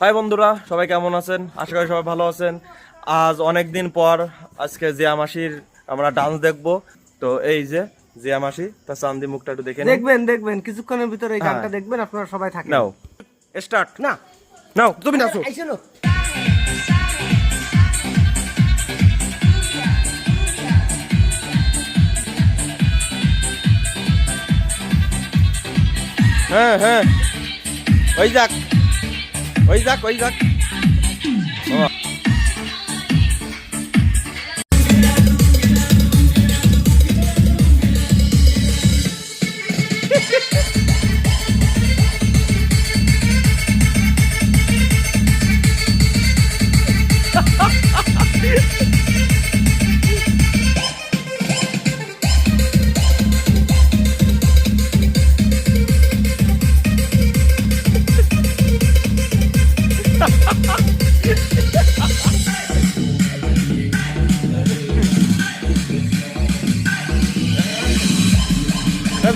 High বন্ধুরা সবাই কেমন আছেন? আশা করি সবাই ভালো আছেন। আজ অনেক দিন পর আজকে জিয়া মাসির আমরা ডান্স দেখব। তো এই যে জিয়া মাসি তার চান্দি মুখটা একটু দেখে দেখবেন দেখবেন কিছুক্ষণের ভিতরে এই গানটা হ্যাঁ। দেখবেন আপনারা সবাই থাকেন। নাও। স্টার্ট না। নাও। তুমি নাচো। হ্যাঁ হ্যাঁ। ওই যাক। ওই যাক ওই যাক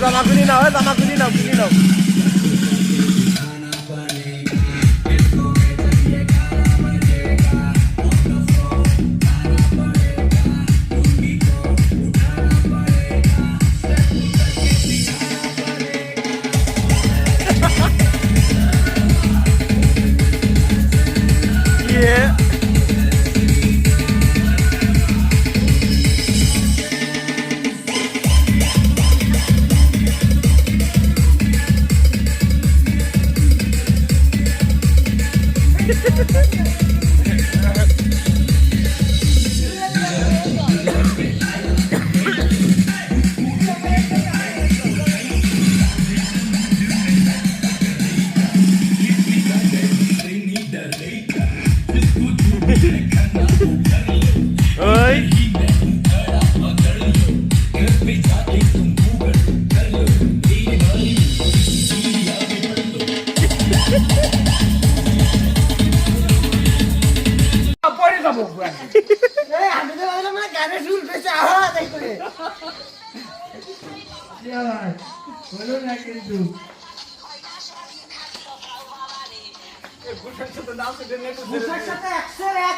জামা খুলি নাও এ জামা খুলি নাও খুলি নাও। Ha ha ha ha! আমি তো ভাবলাম না গানে সুর পেয়েছে আওয়াজ করে। ঘুষের সাথে একশের এক